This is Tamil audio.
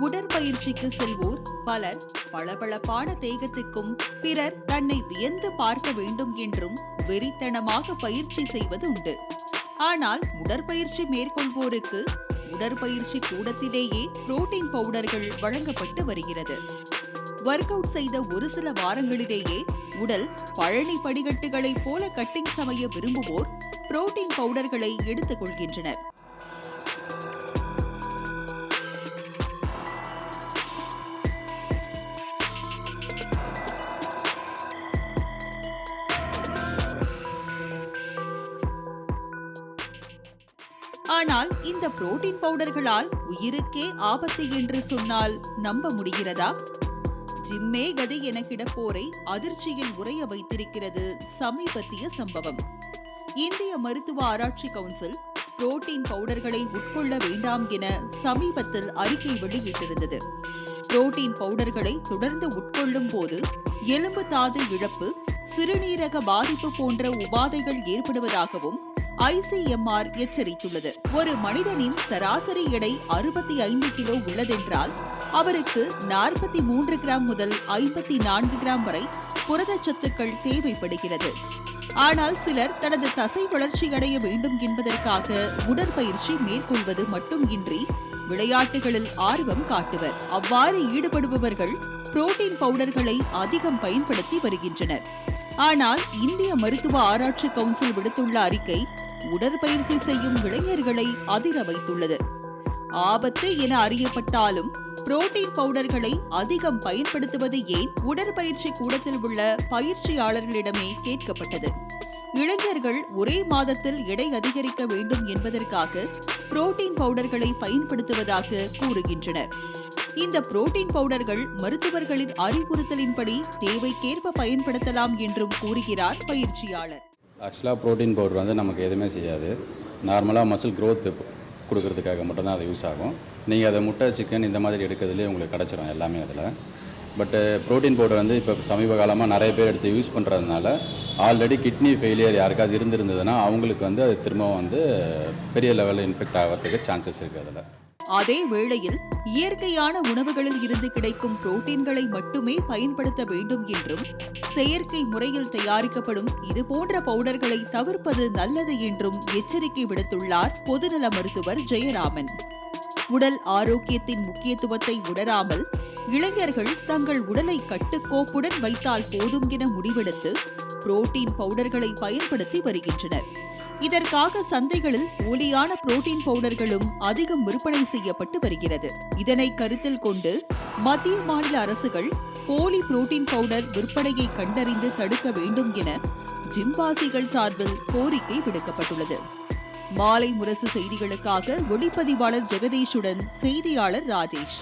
உடற்பயிற்சிக்கு செல்வோர் பலர் பளபளப்பான தேகத்துக்கும் பிறர் தன்னை வியந்து பார்க்க வேண்டும் என்றும் வெறித்தனமாக பயிற்சி செய்வது உண்டு. ஆனால் உடற்பயிற்சி மேற்கொள்வோருக்கு உடற்பயிற்சி கூடத்திலேயே புரோட்டீன் பவுடர்கள் வழங்கப்பட்டு வருகிறது. ஒர்க் அவுட் செய்த ஒரு சில வாரங்களிலேயே உடல் பழனி படிகட்டுகளைப் போல கட்டிங் சமைய விரும்புவோர் புரோட்டீன் பவுடர்களை எடுத்துக்கொள்கின்றனர் ஆனால் இந்த புரோட்டீன் பவுடர்களால் உயிருக்கே ஆபத்து என்று சொன்னால் நம்ப முடிகிறதா? ஜிம்மே கதி என கிடப்போரை அதிர்ச்சியில் உறைய வைத்திருக்கிறது சமீபத்திய சம்பவம். இந்திய மருத்துவ ஆராய்ச்சி கவுன்சில் புரோட்டீன் பவுடர்களை உட்கொள்ள வேண்டாம் என சமீபத்தில் அறிக்கை வெளியிட்டிருந்தது. புரோட்டீன் பவுடர்களை தொடர்ந்து உட்கொள்ளும் போது எலும்பு தாது இழப்பு சிறுநீரக பாதிப்பு போன்ற உபாதைகள் ஏற்படுவதாகவும் ஐசிஎம்ஆர் எச்சரித்துள்ளது. ஒரு மனிதனின் சராசரி எடை அறுபத்தி ஐந்து கிலோ உள்ளதென்றால் அவருக்கு நாற்பத்தி மூன்று கிராம் முதல் ஐம்பத்தி நான்கு கிராம் வரை புரதச்சத்துக்கள் தேவைப்படுகிறது. ஆனால் சிலர் தனது தசை வளர்ச்சி அடைய வேண்டும் என்பதற்காக உடற்பயிற்சி மேற்கொள்வது மட்டுமின்றி விளையாட்டுகளில் ஆர்வம் காட்டுவர். அவ்வாறு ஈடுபடுபவர்கள் புரோட்டீன் பவுடர்களை அதிகம் பயன்படுத்தி வருகின்றனர். ஆனால் இந்திய மருத்துவ ஆராய்ச்சி கவுன்சில் விடுத்துள்ள அறிக்கை உடற்பயிற்சி செய்யும் இளைஞர்களை அதிர வைத்துள்ளது. ஆபத்து என அறியப்பட்டாலும் புரோட்டீன் பவுடர்களை அதிகம் பயன்படுத்துவது ஏன் உடற்பயிற்சி கூடத்தில் உள்ள பயிற்சியாளர்களிடமே கேட்கப்பட்டது. இளைஞர்கள் ஒரே மாதத்தில் எடை அதிகரிக்க வேண்டும் என்பதற்காக புரோட்டீன் பவுடர்களை பயன்படுத்துவதாக கூறுகின்றனர். இந்த புரோட்டீன் பவுடர்கள் மருத்துவர்களின் அறிவுறுத்தலின்படி தேவைக்கேற்ப பயன்படுத்தலாம் என்றும் கூறுகிறார் பயிற்சியாளர். ஆக்சுவலாக ப்ரோட்டீன் பவுடர் வந்து நமக்கு எதுவுமே செய்யாது. நார்மலாக மசில் க்ரோத் கொடுக்கறதுக்காக மட்டும்தான் அது யூஸ் ஆகும். நீங்கள் அதை முட்டை சிக்கன் இந்த மாதிரி எடுக்கிறதுலேயே உங்களுக்கு கிடச்சிரும் எல்லாமே அதில். பட்டு ப்ரோட்டீன் பவுடர் வந்து இப்போ சமீப காலமாக நிறைய பேர் எடுத்து யூஸ் பண்ணுறதுனால ஆல்ரெடி கிட்னி ஃபெயிலியர் யாருக்காவது இருந்திருந்ததுன்னா அவங்களுக்கு வந்து அது திரும்பவும் வந்து பெரிய லெவலில் இன்ஃபெக்ட் ஆகிறதுக்கு சான்சஸ் இருக்குது அதில். அதே வேளையில் இயற்கையான உணவுகளில் இருந்து கிடைக்கும் புரோட்டீன்களை மட்டுமே பயன்படுத்த வேண்டும் என்றும் செயற்கை முறையில் தயாரிக்கப்படும் இது போன்ற பவுடர்களை தவிர்ப்பது நல்லது என்றும் எச்சரிக்கை விடுத்துள்ளார் பொதுநல மருத்துவர் ஜெயராமன். உடல் ஆரோக்கியத்தின் முக்கியத்துவத்தை உணராமல் இளைஞர்கள் தங்கள் உடலை கட்டுக்கோப்புடன் வைத்தால் போதும் என முடிவெடுத்து புரோட்டீன் பவுடர்களை பயன்படுத்தி வருகின்றனர். இதற்காக சந்தைகளில் போலியான புரோட்டீன் பவுடர்களும் அதிகம் விற்பனை செய்யப்பட்டு வருகிறது. இதனை கருத்தில் கொண்டு மத்திய மாநில அரசுகள் போலி புரோட்டீன் பவுடர் விற்பனையை கண்டறிந்து தடுக்க வேண்டும் என ஜிம்பாசிகள் சார்பில் கோரிக்கை விடுக்கப்பட்டுள்ளது. மாலை முரசு செய்திகளுக்காக ஒளிப்பதிவாளர் ஜெகதீஷுடன் செய்தியாளர் ராஜேஷ்.